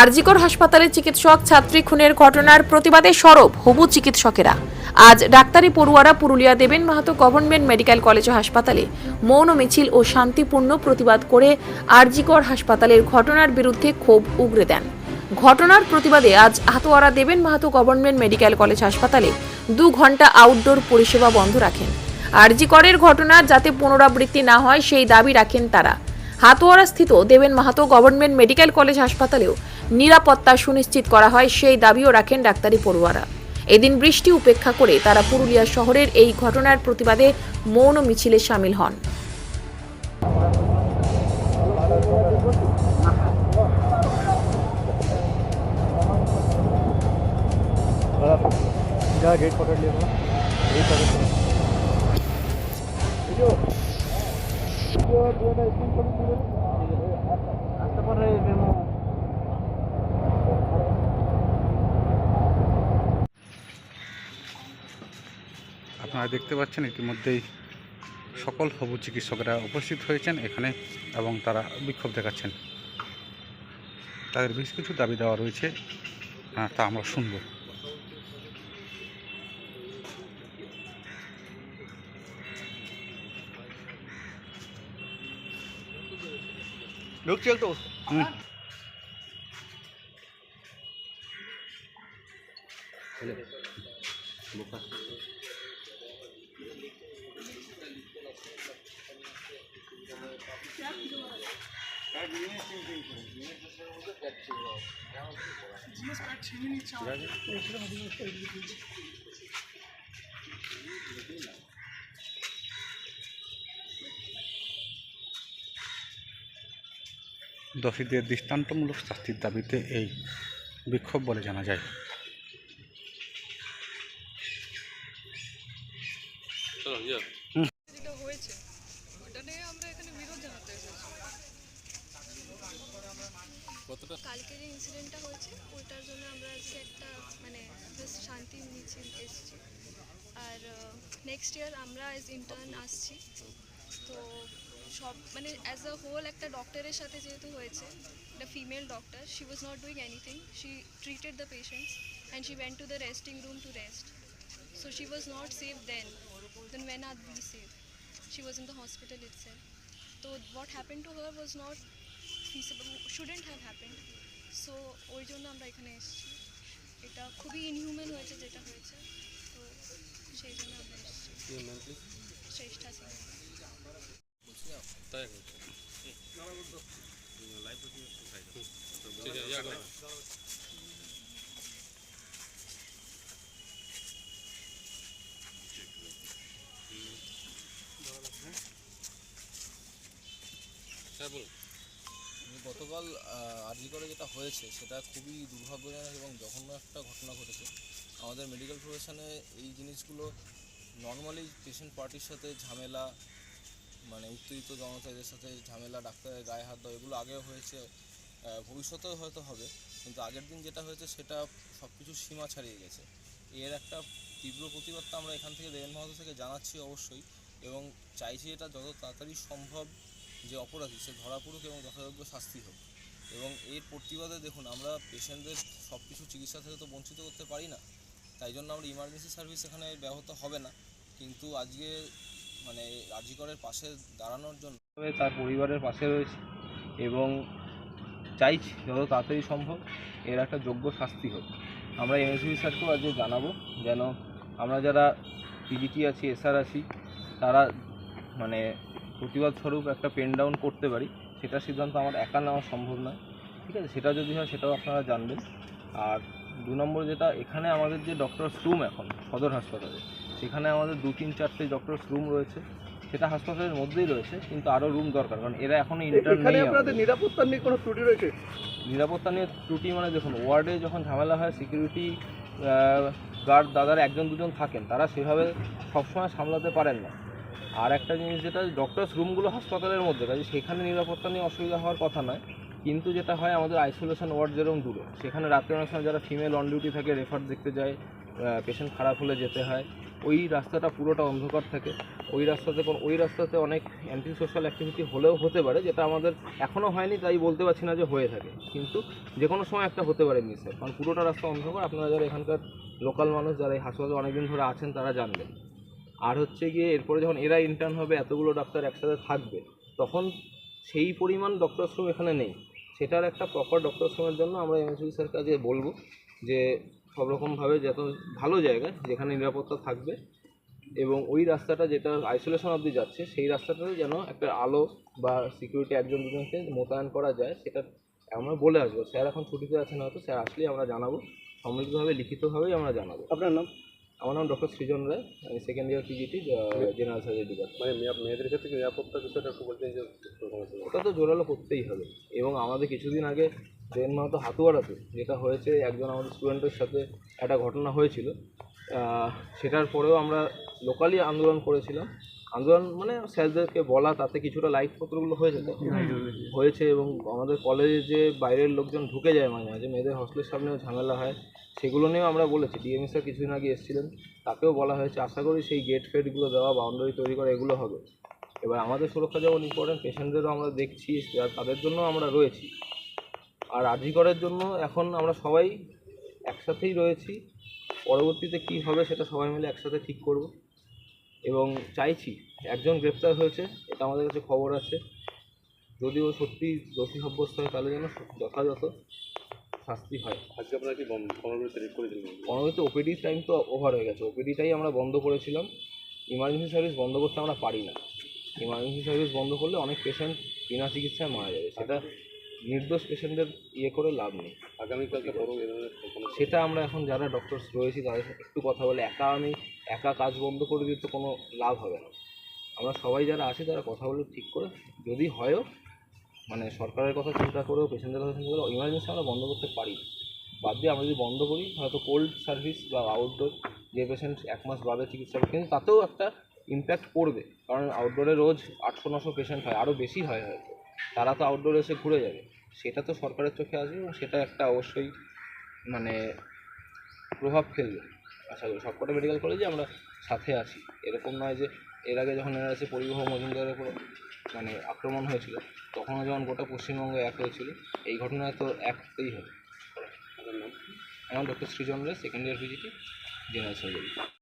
আরজিকর হাসপাতালে চিকিৎসক ছাত্রী খুনের ঘটনার প্রতিবাদে সরব হবু চিকিৎসকেরা। আজ ডাক্তারি পড়ুয়ারা পুরুলিয়া দেবেন মাহাতো গভর্নমেন্ট মেডিকেল কলেজ হাসপাতালে মৌন মিছিল ও শান্তিপূর্ণ প্রতিবাদ করে আরজিকর হাসপাতালের ঘটনার বিরুদ্ধে ক্ষোভ উগরে দেন। ঘটনার প্রতিবাদে আজ হাতোয়ারা দেবেন মাহাতো গভর্নমেন্ট মেডিকেল কলেজ হাসপাতালে দু ঘণ্টা আউটডোর পরিষেবা বন্ধ রাখেন। আরজিকরের ঘটনা যাতে পুনরাবৃত্তি না হয়, সেই দাবি রাখেন তারা। হাতোয়ারা স্থিত Deben Mahato government medical college হাসপাতালেও নিরাপত্তা সুনিশ্চিত করা হয় সেই দাবিও রাখেন ডাক্তারি পড়ুয়ারা এদিন বৃষ্টি উপেক্ষা করে তারা পুরুলিয়া শহরের এই ঘটনার প্রতিবাদে মৌন মিছিলে সামিল হন जा गेट पकड़ लिया था गेट पकड़ लिया আপনারা দেখতে পাচ্ছেন ইতিমধ্যেই সকল হবু চিকিৎসকরা উপস্থিত হয়েছেন এখানে এবং তারা বিক্ষোভ দেখাচ্ছেন। তাদের বেশ কিছু দাবি দেওয়া রয়েছে। আহ, তা আমরা শুনব। nước trước tôi ừ. Biz bak çiğnin içi aldık. দোষীদের দৃষ্টান্তমূলক শাস্তির দাবিতে এই বিক্ষোভ বলে জানা যায়। ইনসিডেন্টটা জন্য আমরা আজকে একটা মানে শান্তি এসেছি আর নেক্সট ইয়ার আমরা অ্যাজ ইন্টার্ন আসছি তো সব মানে অ্যাজ আ হোল একটা ডক্টরের সাথে যেহেতু হয়েছে একটা female doctor she was not doing anything she treated the patients and she went to the resting room to rest So she was not safe then. Then when are we safe? She was in the hospital itself. তো what happened to her was not feasible, shouldn't have happened. So ওই জন্য আমরা এখানে এসেছি এটা খুবই inhuman হয়েছে যেটা হয়েছে তো সেই জন্য আমরা এসেছি শ্রেষ্ঠা সিং গতকাল আরজি করে যেটা হয়েছে, সেটা খুবই দুর্ভাগ্যজনক এবং জঘন্য একটা ঘটনা ঘটেছে। আমাদের মেডিকেল প্রফেশনে এই জিনিসগুলো নর্মালি পেশেন্ট পার্টির সাথে ঝামেলা মানে উত্তেজিত জনতা এদের সাথে ঝামেলা, ডাক্তারের গায়ে হাত দেওয়া, এগুলো আগেও হয়েছে। ভবিষ্যতেও হয়তো হবে, কিন্তু আগের দিন যেটা হয়েছে সেটা সব কিছু সীমা ছাড়িয়ে গেছে। এর একটা তীব্র প্রতিবাদটা আমরা এখান থেকে দেবেন মহাতো থেকে জানাচ্ছি অবশ্যই, এবং চাইছি এটা যত তাড়াতাড়ি সম্ভব যে অপরাধী, সে ধরা পড়ুক এবং যথাযোগ্য শাস্তি হোক। এবং এর প্রতিবাদে দেখুন, আমরা পেশেন্টদের সব কিছু চিকিৎসা থেকে তো বঞ্চিত করতে পারি না, তাই জন্য আমরা ইমার্জেন্সি সার্ভিস এখানে ব্যাহত হবে না। কিন্তু আজকে মানে রাজিকরের পাশে দাঁড়ানোর জন্য তার পরিবারের পাশে রয়েছে, এবং চাইছি যত তাড়াতাড়ি সম্ভব, এর একটা যোগ্য শাস্তি হোক। আমরা এমএসবি স্যারকেও আজকে জানাব যেন আমরা যারা পিজিটি আছি এসআর আছি, তারা মানে প্রতিবাদ স্বরূপ একটা পেন ডাউন করতে পারি, সেটা সিদ্ধান্ত আমার একা নেওয়া সম্ভব নয়। ঠিক আছে? সেটা যদি হয়, সেটাও আপনারা জানবেন। আর দু নম্বর যেটা, এখানে আমাদের যে ডক্টরস রুম এখন, সদর হাসপাতালে, সেখানে আমাদের দু তিন চারটে ডক্টরস রুম রয়েছে। সেটা হাসপাতালের মধ্যেই রয়েছে কিন্তু আরও রুম দরকার কারণ এরা এখনও ইন্টার্ন এখানে নেই আপনাদের নিরাপত্তা নিয়ে কোনো ত্রুটি রয়েছে? নিরাপত্তা নিয়ে ত্রুটি মানে দেখুন ওয়ার্ডে যখন ঝামেলা হয় সিকিউরিটি গার্ড দাদারা একজন দুজন থাকেন তারা সেভাবে সবসময় সামলাতে পারেন না। আর একটা জিনিস যেটা ডক্টরস রুমগুলো হাসপাতালের মধ্যে কাজে সেখানে নিরাপত্তা নিয়ে অসুবিধা হওয়ার কথা নয় কিন্তু যেটা হয় আমাদের আইসোলেশন ওয়ার্ড যেরকম দূরে সেখানে রাত্রে অনেক সময় যারা ফিমেল অন ডিউটি থাকে রেফার দেখতে যায় পেশেন্ট খারাপ হলে যেতে হয়। ওই রাস্তাটা পুরোটা অন্ধকার থাকে। ওই রাস্তাতে কোন, ওই রাস্তাতে অনেক অ্যান্টি সোশ্যাল অ্যাক্টিভিটি হলেও হতে পারে, যেটা আমাদের এখনও হয়নি, তাই বলতে পারছি না যে হয়ে থাকে। কিন্তু যে কোনো সময় একটা হতে পারে মিস কারণ পুরোটা রাস্তা অন্ধকার, আপনারা যারা এখানকার লোকাল মানুষ, যারা এই হাসপাতালে অনেকদিন ধরে আছেন, তারা জানবেন। আর হচ্ছে গিয়ে, এরপরে যখন এরা ইন্টার্ন হবে, এতগুলো ডাক্তার একসাথে থাকবে, তখন সেই পরিমাণ ডক্টর শ্রম এখানে নেই। সেটার একটা প্রপার ডক্টর শ্রমের জন্য আমরা এমএসবি স্যার কাছে বলব যে সব রকমভাবে যত ভালো জায়গা যেখানে নিরাপত্তা থাকবে এবং ওই রাস্তাটা যেটা আইসোলেশন অবধি যাচ্ছে সেই রাস্তাটাতে যেন একটা আলো বা সিকিউরিটি একজন দুজনকে মোতায়েন করা যায় সেটা আমরা বলে আসব। স্যার এখন ছুটিতে আছেন হয়তো স্যার আসলেই আমরা জানাব। সমৃদ্ধভাবে লিখিতভাবেই আমরা জানাব। আপনার নাম? আমার নাম ডক্টর সৃজন রায়। আমি second year PGT general surgery department মানে মেয়েদের ক্ষেত্রে নিরাপত্তা বিষয়টা একটু যে ওটা তো জোরালো করতেই হবে। এবং আমাদের কিছুদিন আগে ট্রেন মাহাতো হাতুয়াড়াতে যেটা হয়েছে একজন আমাদের স্টুডেন্টের সাথে একটা ঘটনা হয়েছিল। সেটার পরেও আমরা লোকালি আন্দোলন করেছিলাম। আন্দোলন মানে স্যারদেরকে বলা তাতে কিছুটা লাইটপত্রগুলো হয়েছে হয়েছে এবং আমাদের কলেজে যে বাইরের লোকজন ঢুকে যায় মাঝে মাঝে মেয়েদের হস্টেলের সামনেও ঝামেলা হয় সেগুলো নিয়েও আমরা বলেছি। ডিএমএস স্যার কিছুদিন আগে এসেছিলেন তাকেও বলা হয়েছে আশা করি সেই গেট ফেটগুলো দেওয়া বাউন্ডারি তৈরি করা এগুলো হবে। এবার আমাদের সুরক্ষা যেমন ইম্পর্টেন্ট পেশেন্টদেরও আমরা দেখছি তাদের জন্য আমরা রয়েছি। আর আর্জিকরের জন্য এখন আমরা সবাই একসাথেই রয়েছি। পরবর্তীতে কী হবে সেটা সবাই মিলে একসাথে ঠিক করব। এবং চাইছি একজন গ্রেপ্তার হয়েছে এটা আমাদের কাছে খবর আছে। যদি ও সত্যি দোষী সাব্যস্ত হয় তাহলে যেন যথাযথ শাস্তি হয়। আজকে আপনারা কি পনেরো তারিখ করেছিলেন? পনেরোতে ওপিডি টাইম তো ওভার হয়ে গেছে। ওপিডিটাই আমরা বন্ধ করেছিলাম। ইমার্জেন্সি সার্ভিস বন্ধ করতে আমরা পারি না। ইমার্জেন্সি সার্ভিস বন্ধ করলে অনেক পেশেন্ট বিনা চিকিৎসায় মারা যাবে। সেটা নির্দোষ পেশেন্টদের ইয়ে করে লাভ নেই। আগামীকালকে বড় সেটা আমরা এখন যারা ডক্টরস রয়েছি তাদের সাথে একটু কথা বলে একা আমি একা কাজ বন্ধ করে দিতে কোনো লাভ হবে না। আমরা সবাই যারা আছি তারা কথা বলে ঠিক করে যদি হয়ও মানে সরকারের কথা চিন্তা করেও পেশেন্টের কথা চিন্তা করে ইমার্জেন্সি আমরা বন্ধ করতে পারি বাদ দিয়ে আমরা যদি বন্ধ করি হয়তো কোল্ড সার্ভিস বা আউটডোর যে পেশেন্ট এক মাস বাদে চিকিৎসা কিন্তু তাতেও একটা ইম্প্যাক্ট পড়বে। কারণ আউটডোরে রোজ আটশো নশো পেশেন্ট হয় আরও বেশি হয় হয়তো। তারা তো আউটডোরে এসে ঘুরে যাবে। সেটা তো সরকারের চোখে আসবে এবং সেটা একটা অবশ্যই মানে প্রভাব ফেলবে। আশা করি সবকটা মেডিকেল কলেজে আমরা সাথে আছি। এরকম নয় যে এর আগে যখন এরা এনআরএসে পরিবহন মজুমদারের উপর মানে আক্রমণ হয়েছিল, তখনও যখন গোটা পশ্চিমবঙ্গ এক হয়েছিল, এই ঘটনায় তো এক হতেই হবে। আমার doctor Srijan second year PGT general surgery